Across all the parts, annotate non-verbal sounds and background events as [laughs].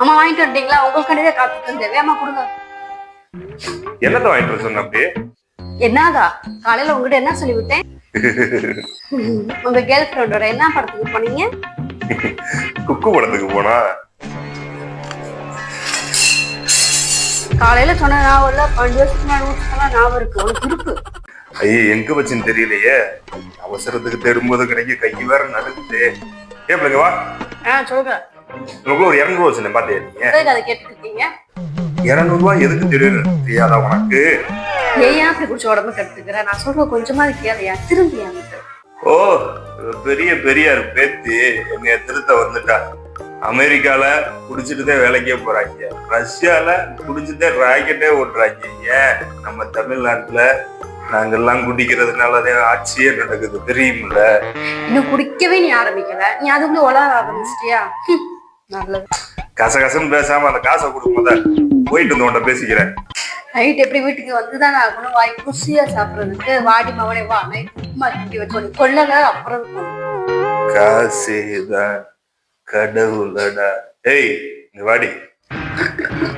அம்மா வாங்கிட்டு வந்துட்டீங்களா? உங்களுக்கு கண்டிப்பா காத்துட்டு இருந்தேன் வேமா கொடுங்க. என்னத்த வாங்கிட்டு சொன்ன அப்படி என்னதா? காலையில உங்ககிட்ட என்ன சொல்லி விட்டேன்? [laughs] உங்க கேர்ள் ஃப்ரெண்டோட என்ன படத்துக்கு போனீங்க? குக்கு படத்துக்கு போனா? காலையில சொன்ன ஞாபகம் இல்ல பன்னெண்டு வருஷத்துக்கு முன்னாடி ஞாபகம் இருக்கு. உனக்கு இருக்கு. ஐயோ எங்க வச்சுன்னு தெரியலையே. அவசரத்துக்கு தேடும்போது கிடைக்க கை வேற நடுக்குது. ஏ பிள்ளைங்க வா. ஆ சொல்லுங்க. உங்களுக்கு ஒரு இரநூறுவா அதை கேட்டுட்டு இருக்கீங்க இரநூறுவா எதுக்கு தெரியும் தெரியாதா உனக்கு? ஏன் அப்படி குடிச்ச உடம்பு கெடுத்துக்கிற? நான் சொல்ற கொஞ்சமா கேளையா? திரும்பி ஓ பெரிய பெரியார் பேத்தி என்னைய திருத்த வந்துட்டா. அமெரிக்கால குடிச்சிட்டு தான் வேலைக்கே போறாங்க. ரஷ்யால குடிச்சுட்டே ராக்கெட்டே ஓட்டுறாங்க. ஏன்? நம்ம தமிழ்நாட்டுல நாங்கெல்லாம் குடிக்கிறதுனாலதான் ஆட்சியே நடக்குது. தெரியுமில்ல? இன்னும் குடிக்கவே நீ ஆரம்பிக்கல. நீ அதுக்குள்ள உலக ஆரம்பிச்சிட்டியா? நல்லது. கசகசன்னு பேசாம அந்த காசை கொடுக்கும்போத போயிட்டு வந்து உன்ட்ட பேசிக்கிறேன். நைட் எப்படி வீட்டுக்கு வந்துதான் ஆகணும்? வாய் குசியா சாப்பிடுறதுக்கு வாடி மவனே வா. நைட் உப்புமா கிண்டி வச்சு கொள்ளல அப்புறம். காசேதான் கடவுளடா. ஏய் இங்க வாடி.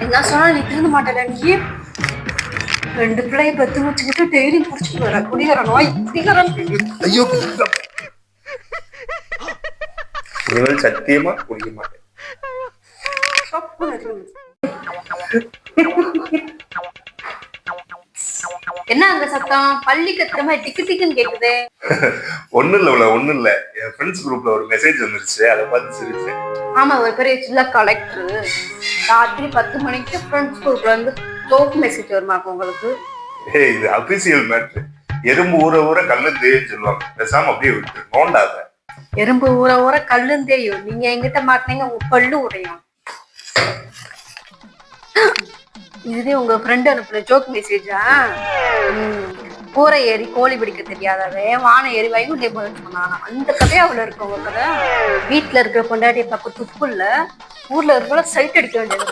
என்ன சொன்னாலும் நீ திருந்த மாட்டேல நீ. ரெண்டு பிள்ளைய பத்து வச்சுக்கிட்டு டெய்லி குடிச்சிட்டு வர குடிக்கிற நோய் ஐயோ இனிமேல் சத்தியமா குடிக்க மாட்டேன். [laughs] என்ன அங்க சத்தம்? பள்ளி மாதிரி டிக்கு டிக்குன்னு கேக்குதே. ஒண்ணு இல்ல இவ்வளவு ஒண்ணு இல்ல. என் ஃப்ரெண்ட்ஸ் குரூப்ல ஒரு மெசேஜ் வந்துருச்சு. அதை பார்த்து சிரிச்சேன். ஆமா ஒரு பெரிய சில்ல கலெக்டர் ராத்திரி பத்து மணிக்கு ஃப்ரெண்ட்ஸ் குரூப்ல இருந்து ஜோக் மெசேஜ் வருமாக்கும் உங்களுக்கு? ஏய் இது அபிஷியல் மேட்ரு எறும்பு ஊற ஊற கல்லு தேய்ன்னு சொல்லுவாங்க. பேசாம அப்படியே விட்டு நோண்டாத. எறும்பு ஊற ஊற கல்லும் தேயும். நீங்க எங்கிட்ட மாட்டினீங்க உங்க பல்லு உடையும். இதுவே உங்க ஃப்ரெண்ட் அனுப்புற ஜோக் மெசேஜா கூரை ஏறி கோழி பிடிக்க தெரியாதவே வானை ஏறி வைகுண்டே போதுன்னு அந்த கதையா அவ்வளவு இருக்கு உங்க கதை? வீட்டுல இருக்கிற பொண்டாட்டி பார்க்க துப்பு ஊர்ல இருக்கிற சைட் அடிக்க வேண்டியது